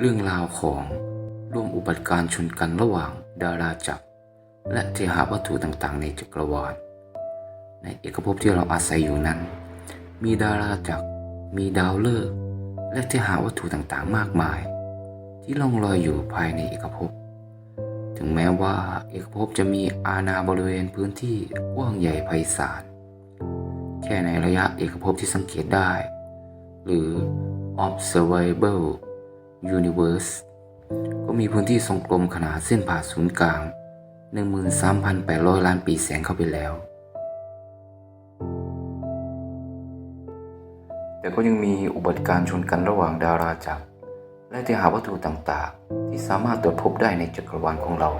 เรื่องราวของร่วมอุบัติการชนกันระหว่างดาราจักร และเทหาวัตถุต่างๆ ในจักรวาล ในเอกภพที่เราอาศัยอยู่นั้น มีดาราจักร มีดาวฤกษ์และเทหาวัตถุต่างๆ มากมาย ที่ล่องลอยอยู่ภายในเอกภพ ถึงแม้ว่าเอกภพจะมีอาณาบริเวณพื้นที่กว้างใหญ่ไพศาลแค่ในระยะเอกภพที่สังเกตได้ หรือ observable universe ก็มีพื้นที่ทรงกลมขนาดเส้นผ่าศูนย์กลาง 13,800 ล้านปีแสงเข้าไปแล้ว แต่ก็ยังมีอุบัติการชนกันระหว่างดาราจักร และเทหาวัตถุต่างๆ ที่สามารถตรวจพบได้ในจักรวาลของเรา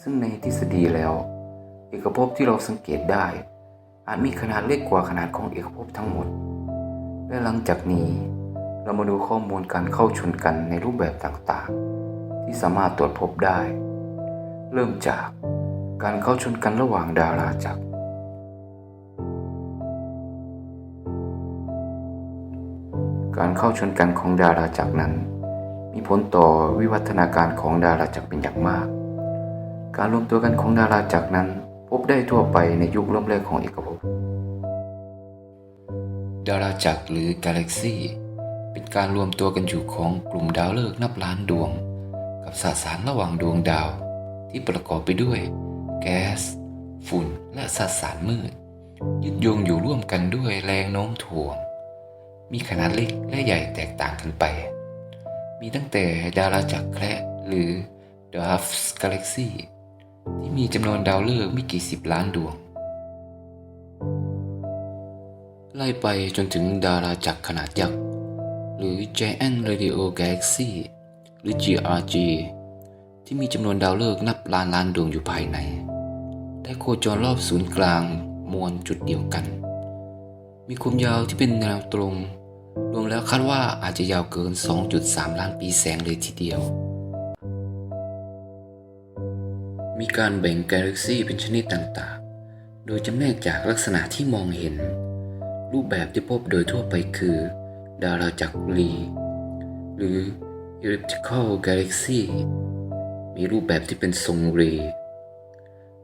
ซึ่งในทฤษฎีแล้ว เอกภพที่เราสังเกตได้ อาจมีขนาดเล็กกว่าขนาดของเอกภพทั้งหมด และหลังจากนี้ เรามาดูข้อมูลการเข้าชนกันในรูปแบบต่างๆ ที่สามารถตรวจพบได้ เริ่มจากการเข้าชนกันระหว่างดาราจักร การเข้าชนกันของดาราจักรนั้น มีผลต่อวิวัฒนาการของดาราจักรเป็นอย่างมาก การรวมตัวกันของดาราจักรนั้น พบได้ทั่วไปในยุคเริ่มแรกของเอกภพดาราจักรหรือกาแล็กซี่ เป็นการรวมตัวกันอยู่ของกลุ่มดาวฤกษ์นับล้านดวง กับสสารระหว่างดวงดาว ที่ประกอบไปด้วย แก๊ส ฝุ่นและสสารมืด ยึดโยงอยู่ร่วมกันด้วยแรงโน้มถ่วง มีขนาดเล็กและใหญ่แตกต่างกันไป มีตั้งแต่ดาราจักรแคระหรือ Dwarfs Galaxy ที่มีจำนวนดาวฤกษ์ไม่กี่สิบล้านดวง ไล่ไปจนถึงดาราจักรขนาดยักษ์ หรือ Giant Radio Galaxy หรือ GRG ที่มีจำนวนดาวฤกษ์นับล้านล้านดวงอยู่ภายในและโคจรรอบศูนย์กลางมวลจุดเดียวกัน มีความยาวที่เป็นแนวตรง รวมแล้วคาดว่าอาจจะยาวเกิน 2.3 ล้านปีแสงเลยทีเดียว มีการแบ่งกาแล็กซี่เป็นชนิดต่างๆ โดยจำแนกจากลักษณะที่มองเห็น รูปแบบที่พบโดยทั่วไปคือ ดาราจักรีหรือ elliptical galaxy มีรูปแบบที่เป็นทรงรี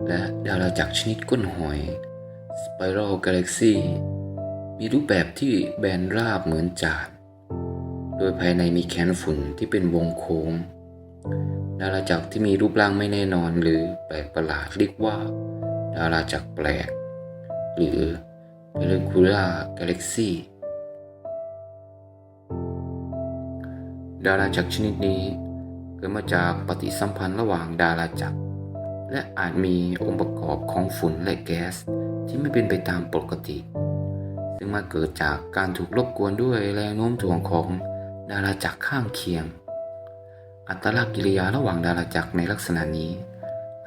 และดาราจักรชนิดก้นหอย spiral galaxy มีรูปแบบที่แบนราบเหมือนจานโดยภายในมีแขนฝุ่นที่เป็นวงโค้ง ดาราจักรที่มีรูปร่างไม่แน่นอนหรือแปลกประหลาดเรียกว่า ดาราจักรแปลก หรือ Peculiar Galaxy ดาราจักรชนิดนี้ เกิดมาจากปฏิสัมพันธ์ระหว่างดาราจักร และอาจมีองค์ประกอบของฝุ่นและแก๊สที่ไม่เป็นไปตามปกติ ซึ่งมาเกิดจากการถูกรบกวนด้วยแรงโน้มถ่วงของดาราจักรข้างเคียง อัตรากิริยาระหว่างดาราจักรในลักษณะนี้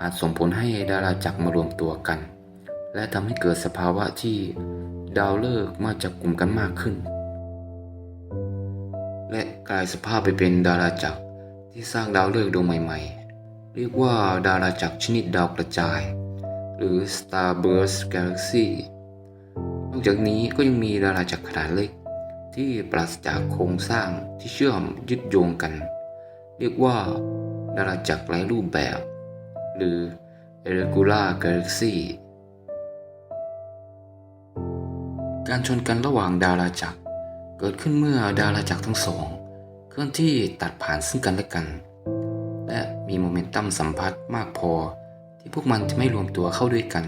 อาจส่งผลให้ดาราจักรมารวมตัวกัน และทำให้เกิดสภาวะที่ดาวฤกษ์มาจับกลุ่มกันมากขึ้น และกลายสภาพไปเป็นดาราจักรที่สร้างดาวฤกษ์ดวงใหม่ ๆ เรียกว่าดาราจักรชนิดดาวกระจาย หรือ Starburst Galaxy นอกจากนี้ก็ยังมีดาราจักรขนาดเล็ก ที่ปราศจากโครงสร้างที่เชื่อมยึดโยงกัน เรียกว่า ดาราจักรไร้รูปแบบ หรือ Irregular Galaxy การชนกันระหว่างดาราจักร เกิดขึ้นเมื่อดาราจักรทั้งสอง เคลื่อนที่ตัดผ่านซึ่งกันและกัน และมีโมเมนตัมสัมพัทธ์มากพอที่พวกมันจะไม่รวมตัวเข้าด้วยกัน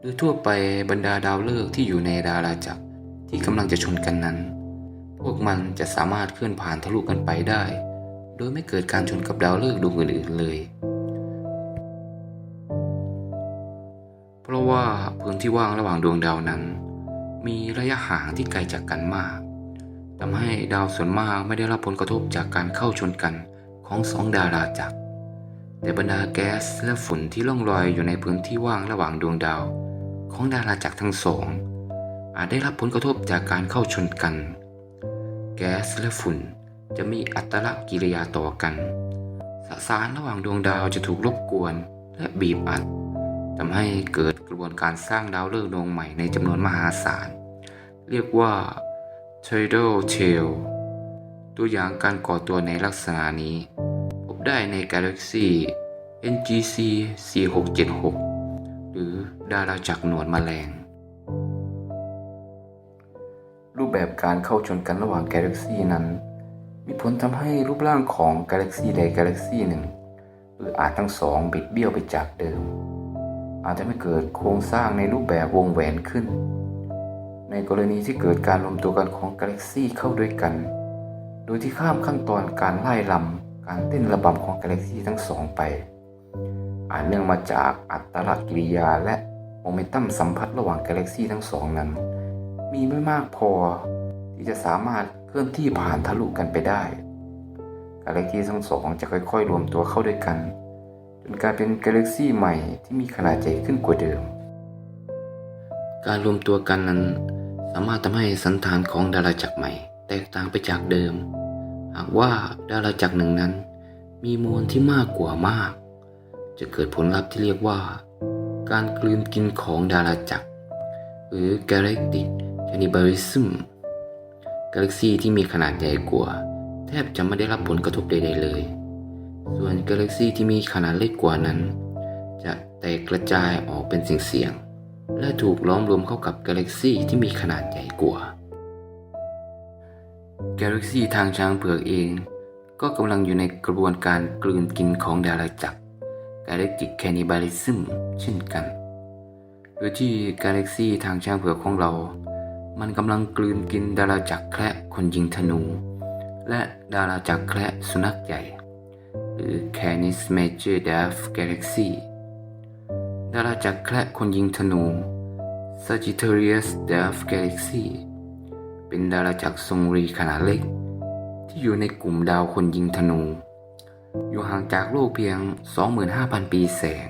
โดยทั่วไปบรรดาดาวฤกษ์ที่อยู่ในดาราจักรที่กำลังจะชนกันนั้น พวกมันจะสามารถเคลื่อนผ่านทะลุกันไปได้ โดยไม่เกิดการชนกับดาวฤกษ์ดวงอื่นๆเลย เพราะว่าพื้นที่ว่างระหว่างดวงดาวนั้น มีระยะห่างที่ไกลจากกันมากทำให้ดาวส่วนมากไม่ได้รับผลกระทบจากการเข้าชนกันของสองดาราจักร แต่บรรดาแก๊สและฝุ่นที่ล่องลอยอยู่ในพื้นที่ว่างระหว่างดวงดาว ของดาราจักรทั้งสอง อาจได้รับผลกระทบจากการเข้าชนกัน แก๊สและฝุ่นจะมีอัตรากิริยาต่อกันสสารระหว่างดวงดาวจะถูกรบกวนและบีบอัด ทำให้เกิดกระบวนการสร้างดาวฤกษ์ดวงใหม่ในจำนวนมหาศาล เรียกว่า tidal tail ตัวอย่างการก่อตัวในลักษณะนี้ พบได้ในกาแล็กซี NGC 4676 หรือดาราจักรหนวดแมลง รูปแบบการเข้าชนกันระหว่างกาแล็กซีนั้น มีผลทำให้รูปร่างของกาแล็กซีใดกาแล็กซีหนึ่ง หรืออาจทั้งสองบิดเบี้ยวไปจากเดิม อาจจะไม่เกิดโครงสร้างในรูปแบบวงแหวนขึ้น ในกรณีที่เกิดการรวมตัวกันของกาแล็กซี่เข้าด้วยกัน โดยที่ข้ามขั้นตอนการไล่ลำการเต้นระบำของกาแล็กซี่ทั้งสองไป อาจเนื่องมาจากอัตรากิริยาและโมเมนตัมสัมพัทธ์ระหว่างกาแล็กซี่ทั้งสองนั้น มีไม่มากพอที่จะสามารถเคลื่อนที่ผ่านทะลุกันไปได้กาแล็กซี่ทั้งสองจะค่อย ๆ รวมตัวเข้าด้วยกัน จนกลายเป็นกาแล็กซีใหม่ที่มีขนาดใหญ่ขึ้นกว่าเดิม การรวมตัวกันนั้นสามารถทำให้สันฐานของดาราจักรใหม่ แตกต่างไปจากเดิม หากว่าดาราจักรหนึ่งนั้น มีมวลที่มากกว่ามาก จะเกิดผลลัพธ์ที่เรียกว่า การกลืนกินของดาราจักร หรือ galactic cannibalism กาแล็กซีที่มีขนาดใหญ่กว่า แทบจะไม่ได้รับผลกระทบใดๆเลย ส่วนกาแล็กซีที่มีขนาดเล็กกว่านั้น จะแตกกระจายออกเป็นเสียงๆและถูกล้อมรวมเข้ากับกาแล็กซีที่มีขนาดใหญ่กว่า กาแล็กซีทางช้างเผือกเอง ก็กำลังอยู่ในกระบวนการกลืนกินของดาราจักร Galactic Cannibalism เช่นกัน โดยที่กาแล็กซีทางช้างเผือกของเรา มันกำลังกลืนกินดาราจักรแคระคนยิงธนู และดาราจักรแคระสุนัขใหญ่ หรือ Canis Major Death Galaxy ดาราจักรแคระคนยิงธนู Sagittarius Death Galaxy เป็นดาราจักรทรงรีขนาดเล็ก ที่อยู่ในกลุ่มดาวคนยิงธนู อยู่ห่างจากโลกเพียง 25,000 ปีแสง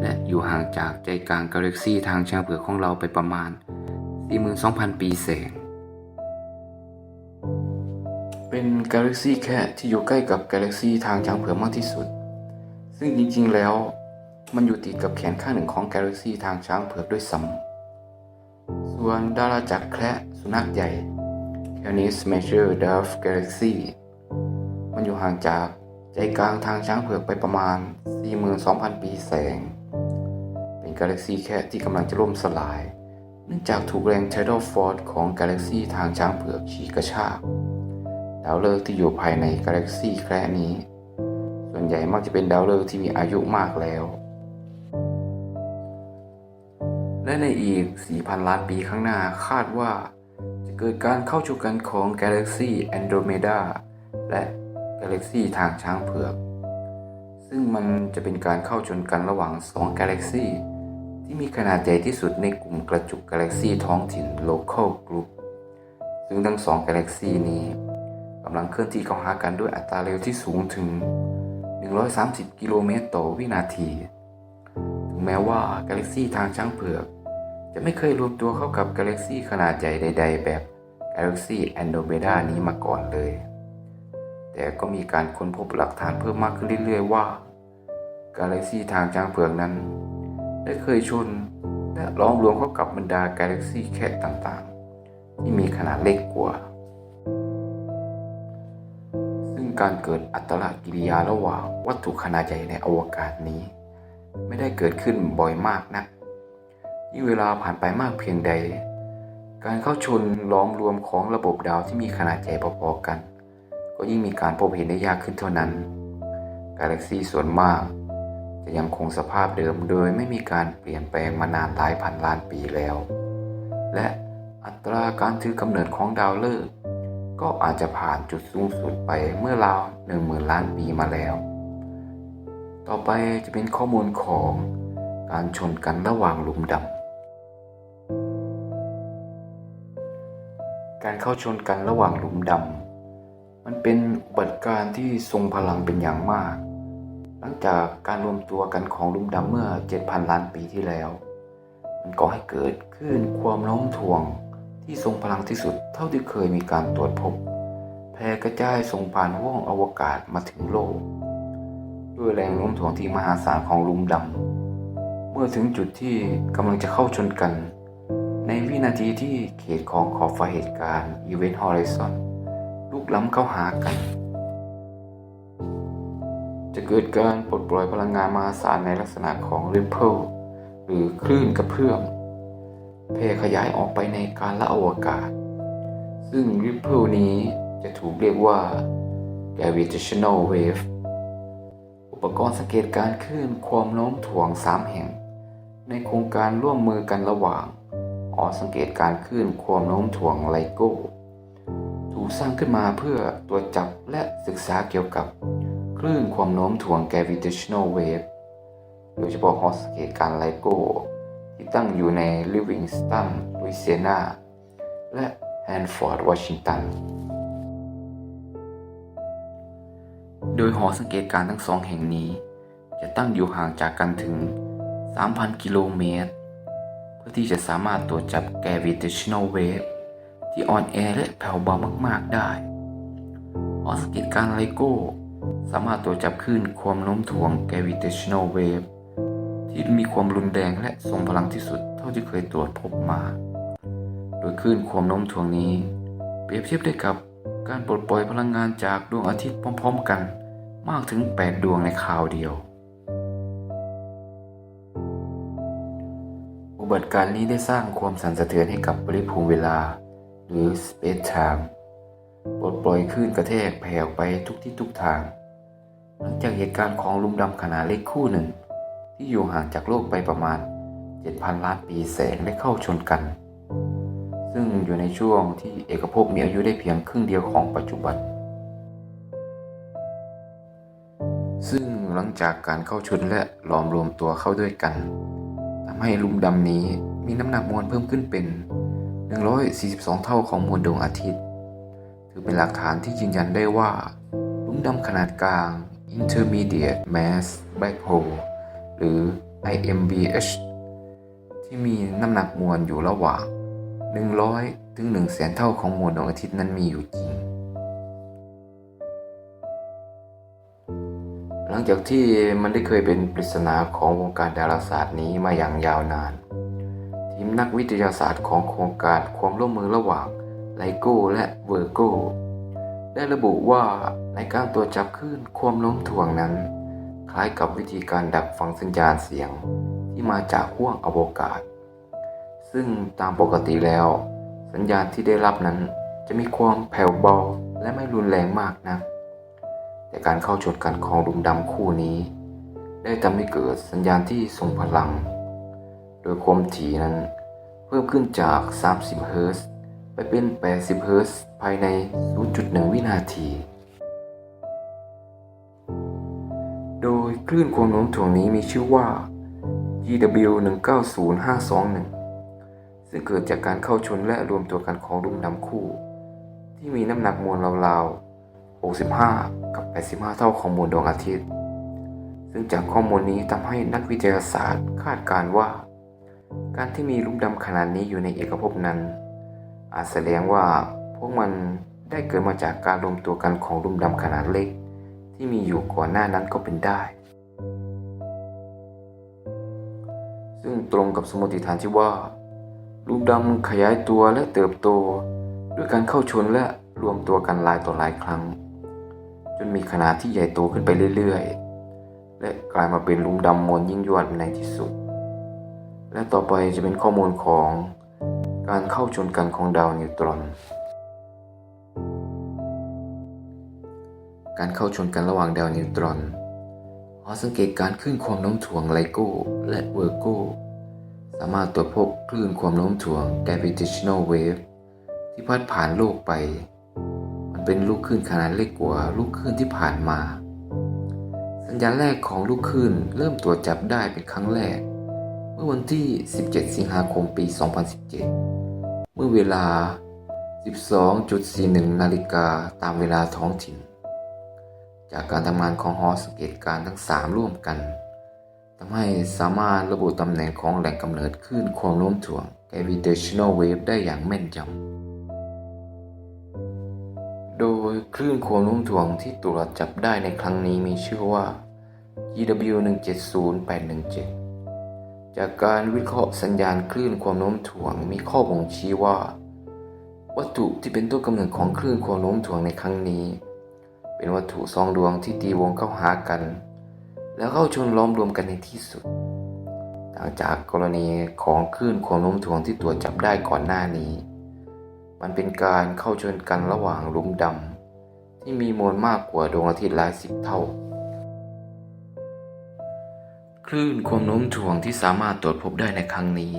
และอยู่ห่างจากใจกลางกาแล็กซีทางช้างเผือกของเราไปประมาณ 42,000 ปีแสง เป็นกาแล็กซีแค่ที่อยู่ใกล้กับกาแล็กซีทางช้างเผือกมากที่สุด ซึ่งจริงๆแล้วมันอยู่ติดกับแขนข้างหนึ่งของกาแล็กซีทางช้างเผือกด้วยซ้ำส่วนดาราจักรแคระสุนัขใหญ่ Canis Major Dwarf Galaxy มันอยู่ห่างจากใจกลางทางช้างเผือกไปประมาณ 42,000 ปีแสง เป็นกาแล็กซีแค่ที่กำลังจะล่มสลาย เนื่องจากถูกแรง tidal force ของกาแล็กซีทางช้างเผือกฉีกกระชาก ดาวฤกษ์ที่อยู่ภายในกาแล็กซีแคระนี้ ส่วนใหญ่มักจะเป็นดาวฤกษ์ที่มีอายุมากแล้ว และในอีก 4,000 ล้านปีข้างหน้าคาดว่า จะเกิดการเข้าชนกันของกาแล็กซีแอนโดรเมดาและกาแล็กซีทางช้างเผือก ซึ่งมันจะเป็นการเข้าชนกันระหว่าง 2 กาแล็กซีที่มีขนาดใหญ่ที่สุดในกลุ่มกระจุกกาแล็กซีท้องถิ่น Local Group ซึ่งทั้งสองกาแล็กซีนี้ กำลังเคลื่อนที่เข้าหากันด้วยอัตราเร็วที่สูงถึง 130 กิโลเมตรต่อวินาที ถึงแม้ว่ากาแล็กซีทางช้างเผือก จะไม่เคยรวมตัวเข้ากับกาแล็กซีขนาดใหญ่ใด ๆ แบบกาแล็กซีแอนโดเมดานี้มาก่อนเลย แต่ก็มีการค้นพบหลักฐานเพิ่มมากขึ้นเรื่อย ๆ ว่ากาแล็กซีทางช้างเผือกนั้น ได้เคยชนและล้อมรวมเข้ากับบรรดากาแล็กซีแค่ต่างๆ ที่มีขนาดเล็กกว่า การเกิดอัตรากิริยาระหว่างวัตถุขนาดใหญ่ในอวกาศนี้ ไม่ได้เกิดขึ้นบ่อยมากนักยิ่งเวลาผ่านไปมากเพียงใด การเข้าชนล้อมรวมของระบบดาวที่มีขนาดใหญ่พอๆกัน ก็ยิ่งมีการพบเห็นได้ยากขึ้นเท่านั้น กาแล็กซีส่วนมาก จะยังคงสภาพเดิมโดยไม่มีการเปลี่ยนแปลงมานานหลายพันล้านปีแล้ว และอัตราการถือกำเนิดของดาวฤกษ์ ก็อาจจะผ่านจุดสูงสุดไปเมื่อราวหนึ่งหมื่นล้านปีมาแล้ว ต่อไปจะเป็นข้อมูลของการชนกันระหว่างหลุมดำ การเข้าชนกันระหว่างหลุมดำ มันเป็นอุบัติการณ์ที่ทรงพลังเป็นอย่างมาก หลังจากการรวมตัวกันของหลุมดำเมื่อ 7,000 ล้านปีที่แล้ว มันก่อให้เกิดคลื่นความโน้มถ่วง ที่ทรงพลังที่สุดเท่าที่เคยมีการตรวจพบแพร่กระจายส่งผ่านห้วงอวกาศมาถึงโลก ด้วยแรงโน้มถ่วงที่มหาศาลของลุมดำ เมื่อถึงจุดที่กำลังจะเข้าชนกัน ในวินาทีที่เขตของขอบฟ้าเหตุการณ์ Event Horizon ลุกล้ำเข้าหากัน จะเกิดการปลดปล่อยพลังงานมหาศาลในลักษณะของ ripple หรือคลื่นกระเพื่อม แผ่ขยายออกไปในการละอวกาศ ซึ่ง ripple นี้จะถูกเรียกว่า gravitational wave อุปกรณ์สังเกตการคลื่นความโน้มถ่วง 3 แห่ง ในโครงการร่วมมือกันระหว่างหอสังเกตการคลื่นความโน้มถ่วงไลโก้ถูกสร้างขึ้นมาเพื่อตรวจจับและศึกษาเกี่ยวกับคลื่นความโน้มถ่วง gravitational wave โดยเฉพาะหอสังเกตการไลโก้ ตั้งอยู่ในลิวิงสตันลุยเซียนาและแฮนฟอร์ดวอชิงตัน โดยหอสังเกตการณ์ทั้งสองแห่งนี้ จะตั้งอยู่ห่างจากกันถึง 3,000 กิโลเมตร เพื่อที่จะสามารถตรวจจับ gravitational wave ที่อ่อนแอและแผ่วเบามากๆได้ หอสังเกตการณ์ไลโก้ สามารถตรวจจับคลื่นความโน้มถ่วง gravitational wave ที่มีความรุนแรงและทรงพลังที่สุดเท่าที่เคยตรวจพบมา โดยคลื่นความโน้มถ่วงนี้ เปรียบเทียบได้กับการปลดปล่อยพลังงานจากดวงอาทิตย์พร้อมๆกัน มากถึง 8 ดวงในคราวเดียว อุบัติการณ์นี้ได้สร้างความสั่นสะเทือนให้กับบริภูมิเวลา หรือ space time ปลดปล่อยคลื่นกระแทกแผ่ออกไปทุกที่ทุกทาง หลังจากเหตุการณ์ของลุมดำขนาดเล็กคู่หนึ่ง ที่อยู่ห่างจากโลกไปประมาณ 7,000 ล้านปีแสงได้เข้าชนกัน ซึ่งอยู่ในช่วงที่เอกภพมีอายุได้เพียงครึ่งเดียวของปัจจุบัน ซึ่งหลังจากการเข้าชนและหลอมรวมตัวเข้าด้วยกันทำให้ลุมดำนี้มีน้ำหนักมวลเพิ่มขึ้นเป็น 142 เท่าของมวลดวงอาทิตย์ ถือเป็นหลักฐานที่ยืนยันได้ว่าลุมดำขนาดกลาง Intermediate Mass Black Hole หรือ IMBH ที่มีน้ำหนักมวลอยู่ระหว่าง 100 ถึง1แสนเท่าของมวลดวงอาทิตย์นั้นมีอยู่จริง หลังจากที่มันได้เคยเป็นปริศนาของวงการดาราศาสตร์นี้มาอย่างยาวนาน ทีมนักวิทยาศาสตร์ของโครงการความร่วมมือระหว่างไลโก้และเวอร์โกได้ระบุว่าในการตรวจจับคลื่นความโน้มถ่วงนั้น คล้ายกับวิธีการดักฟังสัญญาณเสียงที่มาจากห้วงอวกาศ ซึ่งตามปกติแล้ว สัญญาณที่ได้รับนั้นจะมีความแผ่วเบาและไม่รุนแรงมากนะ แต่การเข้าชนกันของดุมดำคู่นี้ ได้ทำให้เกิดสัญญาณที่ทรงพลัง โดยความถี่นั้น เพิ่มขึ้นจาก 30 เฮิรตซ์ไปเป็น 80 เฮิรตซ์ภายใน 0.1 วินาที โดยคลื่นความโน้มถ่วงนี้มีชื่อว่า GW 190521 ซึ่งเกิดจากการเข้าชนและรวมตัวกันของดุมดำคู่ ที่มีน้ำหนักมวลราวๆ 65 กับ 85 เท่าของมวลดวงอาทิตย์ ซึ่งจากข้อมูลนี้ทำให้นักวิทยาศาสตร์คาดการว่า การที่มีลูกดำขนาดนี้อยู่ในเอกภพนั้น อาจแสดงว่าพวกมันได้เกิดมาจากการรวมตัวกันของลูกดำขนาดเล็ก ที่มีอยู่ก่อนหน้านั้นก็เป็นได้ ซึ่งตรงกับสมมติฐานที่ว่า ลูกดำขยายตัวและเติบโต ด้วยการเข้าชนและรวมตัวกันหลายต่อหลายครั้ง จนมีขนาดที่ใหญ่โตขึ้นไปเรื่อยๆ และกลายมาเป็นหลุมดำมวลยิ่งยวดในที่สุด และต่อไปจะเป็นข้อมูลของการเข้าชนกันของดาวนิวตรอน การเข้าชนกันระหว่างดาวนิวตรอนหอสังเกตการคลื่นความโน้มถ่วงไลโก้และเวอร์โกสามารถตรวจพบคลื่นความโน้มถ่วง gravitational wave ที่พัดผ่านโลกไป มันเป็นลูกคลื่นขนาดเล็กกว่าลูกคลื่นที่ผ่านมา สัญญาณแรกของลูกคลื่นเริ่มตรวจจับได้เป็นครั้งแรก เมื่อวันที่ 17 สิงหาคมปี 2017 เมื่อเวลา 12.41 นาฬิกาตามเวลาท้องถิ่น จากการทำงานของหอสเกตการทั้ง 3 ร่วมกันทำให้สามารถระบุตำแหน่งของแหล่งกำเนิดคลื่นความโน้มถ่วง gravitational wave ได้อย่างแม่นยำ โดยคลื่นความโน้มถ่วงที่ตรวจจับได้ในครั้งนี้มีชื่อว่า GW 170817 จากการวิเคราะห์สัญญาณคลื่นความโน้มถ่วงมีข้อบ่งชี้ว่า วัตถุที่เป็นต้นกำเนิดของคลื่นความโน้มถ่วงในครั้งนี้ เป็นวัตถุสองดวงที่ตีวงเข้าหากัน แล้วเข้าชนล้อมรวมกันในที่สุด ต่างจากกรณีของคลื่นความโน้มถ่วงที่ตรวจจับได้ก่อนหน้านี้ มันเป็นการเข้าชนกันระหว่างหลุมดำที่มีมวลมากกว่าดวงอาทิตย์หลายสิบเท่า คลื่นความโน้มถ่วงที่สามารถตรวจพบได้ในครั้งนี้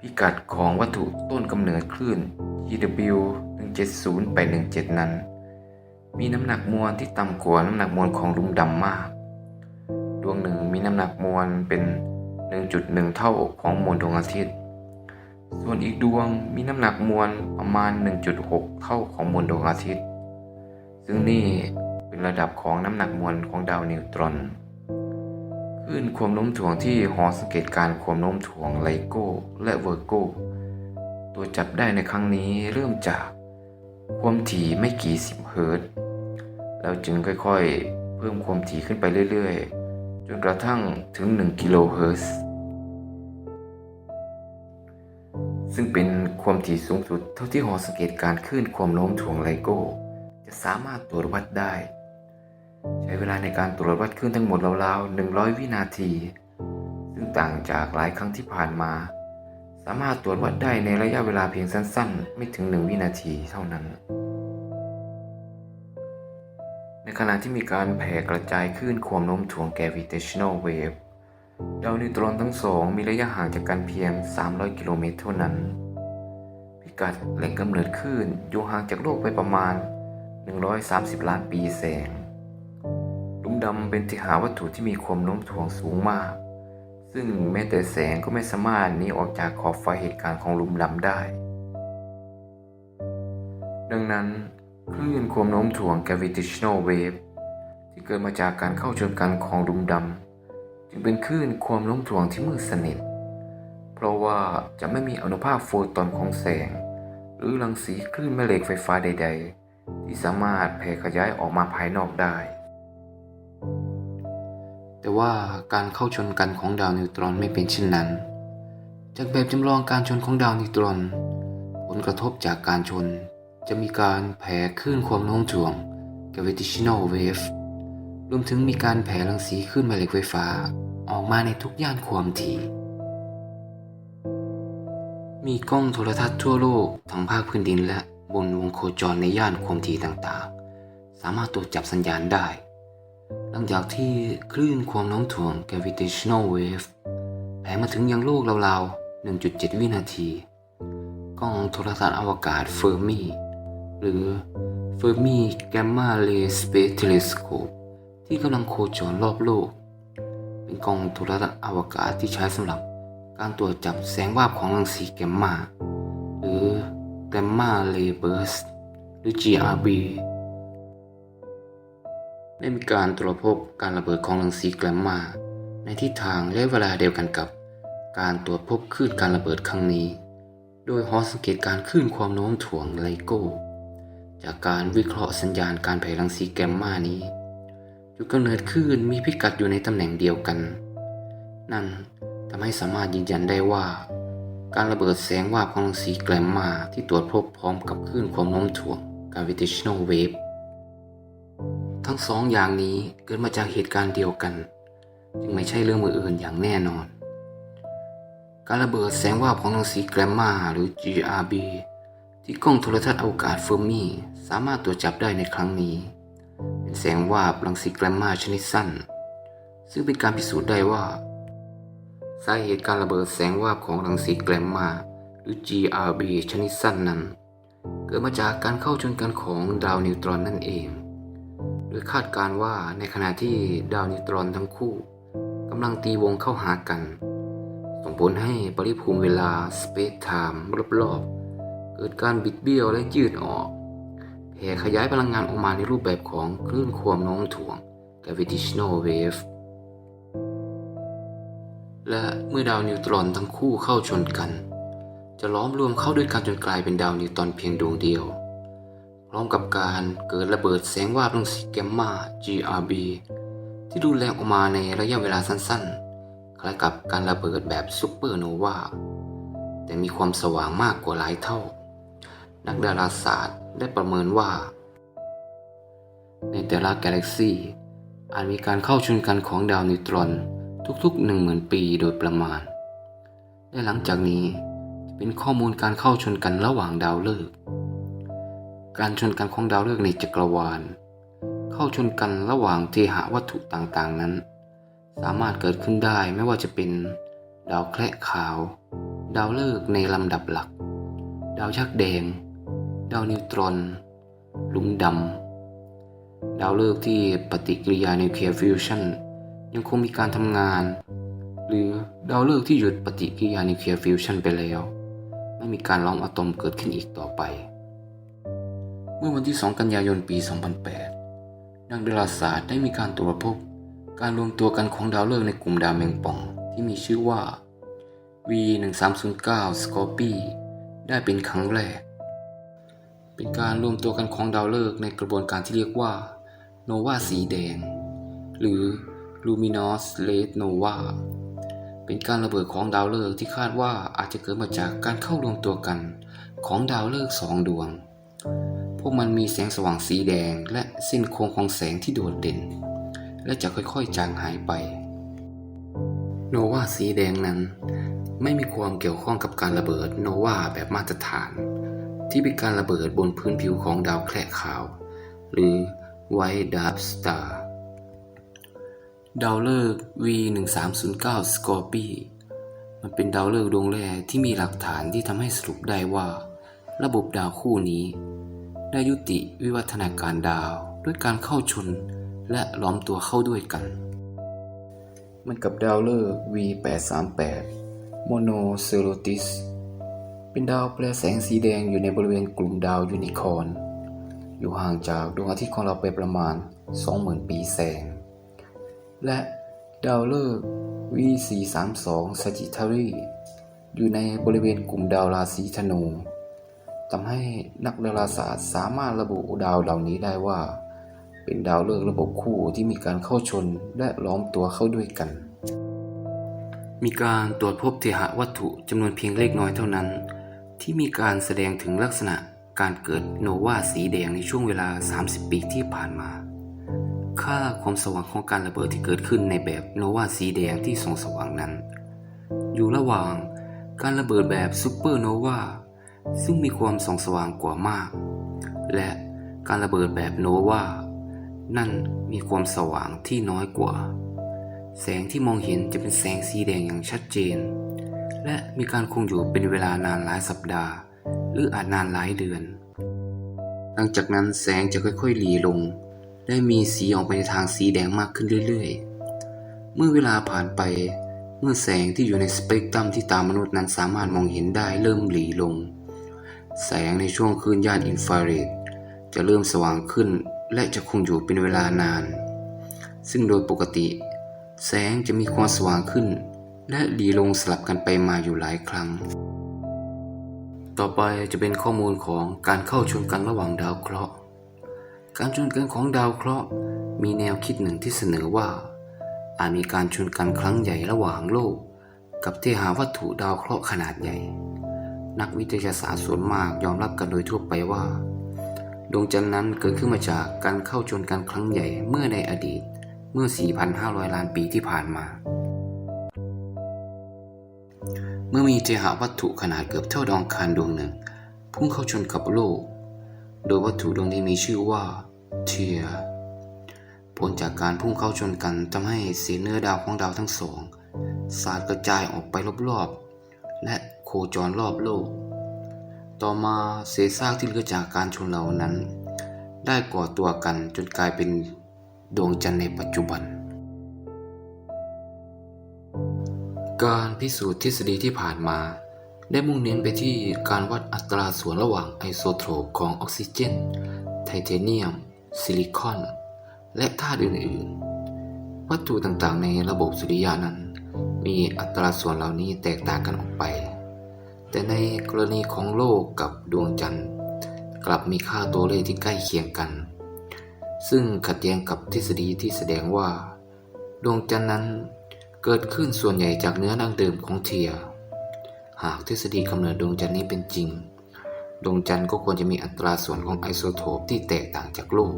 พิกัดของวัตถุต้นกำเนิดคลื่น GW 170ไป17 นั้น มีน้ำหนักมวลที่ต่ำกว่าน้ำหนักมวลของหลุมดำมาก ดวงหนึ่งมีน้ำหนักมวลเป็น 1.1 เท่าของมวลดวงอาทิตย์ ส่วนอีกดวงมีน้ำหนักมวลประมาณ 1.6 เท่าของมวลดวงอาทิตย์ ซึ่งนี่เป็นระดับของน้ำหนักมวลของดาวนิวตรอนคลื่นความโน้มถ่วงที่หอสังเกตการความโน้มถ่วงไลโกและเวอร์โกตัวจับได้ในครั้งนี้เริ่มจาก ความถี่ไม่กี่สิบเฮิรตซ์แล้วจึงค่อยๆ เพิ่มความถี่ขึ้นไปเรื่อยๆ จนกระทั่งถึง 1 กิโลเฮิรตซ์ซึ่งเป็นความถี่สูงสุดเท่าที่หอสังเกตการคลื่นความโน้มถ่วงไลโก้ จะสามารถตรวจวัดได้ ใช้เวลาในการตรวจวัดคลื่นทั้งหมดราวๆ 100 วินาที ซึ่งต่างจากหลายครั้งที่ผ่านมา สามารถตรวจวัดได้ในระยะเวลาเพียงสั้น ๆ ไม่ถึง 1 วินาทีเท่านั้น ในขณะที่มีการแผ่กระจายคลื่นความโน้มถ่วง gravitational wave ดาวนิวตรอนทั้งสองมีระยะห่างจากกันเพียง 300 กิโลเมตรเท่านั้น พิกัดแหล่งกำเนิดคลื่นอยู่ห่างจากโลกไปประมาณ 130 ล้านปีแสงลุมดำเป็นที่หาวัตถุที่มีความโน้มถ่วงสูงมาก ซึ่งแม้แต่แสงก็ไม่สามารถหนีออกจากขอบฟ้าเหตุการณ์ของลุมดำได้ ดังนั้นคลื่นความโน้มถ่วง gravitational wave ที่เกิดมาจากการเข้าชนกันของลุมดำจึงเป็นคลื่นความโน้มถ่วงที่มืดสนิท เพราะว่าจะไม่มีอนุภาคโฟตอนของแสง หรือรังสีคลื่นแม่เหล็กไฟฟ้าใด ๆ ที่สามารถแผ่ขยายออกมาภายนอกได้ แต่ว่าการเข้าชนกันของดาวนิวตรอนไม่เป็นเช่นนั้น จากแบบจำลองการชนของดาวนิวตรอน ผลกระทบจากการชนจะมีการแผ่คลื่นความโน้มถ่วง gravitational wave รวมถึงมีการแผ่รังสีคลื่นแม่เหล็กไฟฟ้าออกมาในทุกย่านความถี่ มีกล้องโทรทัศน์ทั่วโลกทั้งภาคพื้นดินและบนวงโคจรในย่านความถี่ต่างๆ สามารถตรวจจับสัญญาณได้ หลังจากที่คลื่นความโน้มถ่วง gravitational wave แผ่มาถึงยังโลกราวๆ 1.7 วินาที กล้องโทรทัศน์อวกาศเฟอร์มีหรือ Fermi Gamma Ray Space Telescope ที่กำลังโคจรรอบโลก เป็นกล้องโทรทัศน์อวกาศที่ใช้สำหรับการตรวจจับแสงวาบของรังสีแกมมา หรือ Gamma Ray Burst หรือ GRB ได้มีการตรวจพบการระเบิดของรังสีแกมมา ในทิศทางและเวลาเดียวกันกับ การตรวจพบคลื่นการระเบิดครั้งนี้ โดยหอสังเกตการคลื่นความโน้มถ่วงไลโกจากการวิเคราะห์สัญญาณการแผ่รังสีแกมมานี้ จุดกำเนิดคลื่นมีพิกัดอยู่ในตำแหน่งเดียวกัน นั่นทำให้สามารถยืนยันได้ว่า การระเบิดแสงวาบของรังสีแกมมาที่ตรวจพบพร้อมกับคลื่นความโน้มถ่วง gravitational wave ทั้งสองอย่างนี้เกิดมาจากเหตุการณ์เดียวกัน จึงไม่ใช่เรื่องมืออื่นอย่างแน่นอน การระเบิดแสงวาบของรังสีแกรมมาหรือ GRB ที่กล้องโทรทัศน์อวกาศเฟอร์มีสามารถตรวจจับได้ในครั้งนี้ เป็นแสงวาบรังสีแกรมมาชนิดสั้น ซึ่งเป็นการพิสูจน์ได้ว่า สาเหตุการระเบิดแสงวาบของรังสีแกรมมาหรือ GRB ชนิดสั้นนั้น เกิดมาจากการเข้าชนกันของดาวนิวตรอนนั่นเอง โดยคาดการ์ว่าในขณะที่ดาวนิวตรอนทั้งคู่กำลังตีวงเข้าหากัน ส่งผลให้ปริภูมิเวลา space time รอบๆ เกิดการบิดเบี้ยวและยืดออกแผ่ขยายพลังงานออกมาในรูปแบบของคลื่นความโน้มถ่วง gravitational wave และเมื่อดาวนิวตรอนทั้งคู่เข้าชนกัน จะล้อมรวมเข้าด้วยกันจนกลายเป็นดาวนิวตรอนเพียงดวงเดียว พร้อมกับการเกิดระเบิดแสงวาบรังสีแกมมา GRB ที่รุนแรงออกมาในระยะเวลาสั้นๆ คล้ายกับการระเบิดแบบซูเปอร์โนวา แต่มีความสว่างมากกว่าหลายเท่า นักดาราศาสตร์ได้ประเมินว่า ในแต่ละกาแล็กซีอาจมีการเข้าชนกันของดาวนิวตรอนทุกๆ 10,000 ปีโดยประมาณ และหลังจากนี้จะเป็นข้อมูลการเข้าชนกันระหว่างดาวฤกษ์ การชนกันของดาวฤกษ์ในจักรวาล เข้าชนกันระหว่างเทหะวัตถุต่างๆนั้น สามารถเกิดขึ้นได้ไม่ว่าจะเป็นดาวแคระขาว ดาวฤกษ์ในลำดับหลัก ดาวยักษ์แดง ดาวนิวตรอน ลุมดำ ดาวฤกษ์ที่ปฏิกิริยานิวเคลียร์ฟิวชันยังคงมีการทำงาน หรือดาวฤกษ์ที่หยุดปฏิกิริยานิวเคลียร์ฟิวชันไปแล้ว ไม่มีการล้อมอะตอมเกิดขึ้นอีกต่อไป เมื่อวันที่ 2 กันยายนปี 2008 นักดาราศาสตร์ได้มีการตรวจพบ การรวมตัวกันของดาวฤกษ์ในกลุ่มดาวแมงป่องที่มีชื่อว่า V1309 Scorpii ได้เป็นครั้งแรก เป็นการรวมตัวกันของดาวฤกษ์ในกระบวนการที่เรียกว่าโนวาสีแดง หรือ Luminous Red Nova เป็นการระเบิดของดาวฤกษ์ที่คาดว่าอาจจะเกิดมาจากการเข้ารวมตัวกันของดาวฤกษ์สองดวง พวกมันมีแสงสว่างสีแดงและเส้นโค้งของแสงที่โดดเด่น และจะค่อยๆจางหายไป โนวาสีแดงนั้น ไม่มีความเกี่ยวข้องกับการระเบิดโนวาแบบมาตรฐาน ที่เป็นการระเบิดบนพื้นผิวของดาวแคระขาว หรือ White Dwarf Star ดาวฤกษ์ V1309 Scorpii มันเป็นดาวฤกษ์ดวงแรกที่มีหลักฐานที่ทำให้สรุปได้ว่า ระบบดาวคู่นี้ ได้ยุติวิวัฒนาการดาวด้วยการเข้าชนและล้อมตัวเข้าด้วยกัน มันกับดาวฤกษ์ V838 Monocerotis เป็นดาวแปลแสงสีแดงอยู่ในบริเวณกลุ่มดาวยูนิคอร์น อยู่ห่างจากดวงอาทิตย์ของเราไปประมาณ 20,000 ปีแสง และดาวฤกษ์ V432 Sagittarius อยู่ในบริเวณกลุ่มดาวราศีธนู ทำให้นักดาราศาสตร์สามารถระบุดาวเหล่านี้ได้ว่า เป็นดาวฤกษ์ระบบคู่ที่มีการเข้าชนและล้อมตัวเข้าด้วยกัน มีการตรวจพบเทหะวัตถุจำนวนเพียงเล็กน้อยเท่านั้น ที่มีการแสดงถึงลักษณะการเกิดโนวาสีแดงในช่วงเวลา 30 ปีที่ผ่านมา ค่าความสว่างของการระเบิดที่เกิดขึ้นในแบบโนวาสีแดงที่ส่องสว่างนั้น อยู่ระหว่างการระเบิดแบบซูเปอร์โนวา ซึ่งมีความส่องสว่างกว่ามาก และการระเบิดแบบโนวา นั่นมีความสว่างที่น้อยกว่า แสงที่มองเห็นจะเป็นแสงสีแดงอย่างชัดเจน และมีการคงอยู่เป็นเวลานานหลายสัปดาห์ หรืออาจนานหลายเดือน หลังจากนั้นแสงจะค่อยๆหลีลงได้มีสีออกไปในทางสีแดงมากขึ้นเรื่อยๆ เมื่อเวลาผ่านไปเมื่อแสงที่อยู่ในสเปกตรัมที่ตามนุษย์นั้นสามารถมองเห็นได้เริ่มหลีลง แสงในช่วงคลื่นย่านอินฟราเรดจะเริ่มสว่างขึ้นและจะคงอยู่เป็นเวลานาน ซึ่งโดยปกติ แสงจะมีความสว่างขึ้น และหลีลงสลับกันไปมาอยู่หลายครั้ง ต่อไปจะเป็นข้อมูลของการเข้าชนกันระหว่างดาวเคราะห์ การชนกันของดาวเคราะห์มีแนวคิดหนึ่งที่เสนอว่า อาจมีการชนกันครั้งใหญ่ระหว่างโลก กับเทหาวัตถุดาวเคราะห์ขนาดใหญ่ นักวิทยาศาสตร์ส่วนมากยอมรับกันโดยทั่วไปว่า ดวงจันทร์นั้นเกิดขึ้นมาจากการเข้าชนกันครั้งใหญ่เมื่อในอดีตเมื่อ 4,500 ล้านปีที่ผ่านมา เมื่อมีเทหวัตถุขนาดเกือบเท่าดวองคารดวงหนึ่ง พุ่งเข้าชนกับโลก โดยวัตถุดวงนี้มีชื่อว่าเทียผลจากการพุ่งเข้าชนกันทำให้เศษเนื้อดาวของดาวทั้งสองสาดกระจายออกไปรอบๆและ โคจรรอบโลก ต่อมาเศษซากที่เหลือจากการชนเหล่านั้น ได้ก่อตัวกันจนกลายเป็นดวงจันทร์ในปัจจุบัน การพิสูจน์ทฤษฎีที่ผ่านมา ได้มุ่งเน้นไปที่การวัดอัตราส่วนระหว่างไอโซโทรปของออกซิเจน ไทเทเนียม ซิลิคอน และธาตุอื่นๆ วัตถุต่างๆในระบบสุริยะนั้น มีอัตราส่วนเหล่านี้แตกต่างกันออกไป แต่ในกรณีของโลกกับดวงจันทร์ กลับมีค่าตัวเลขที่ใกล้เคียงกัน ซึ่งขัดแย้งกับทฤษฎีที่แสดงว่า ดวงจันทร์นั้นเกิดขึ้นส่วนใหญ่จากเนื้อดั้งเดิมของเทีย หากทฤษฎีกำเนิดดวงจันทร์นี้เป็นจริง ดวงจันทร์ก็ควรจะมีอัตราส่วนของไอโซโทปที่แตกต่างจากโลก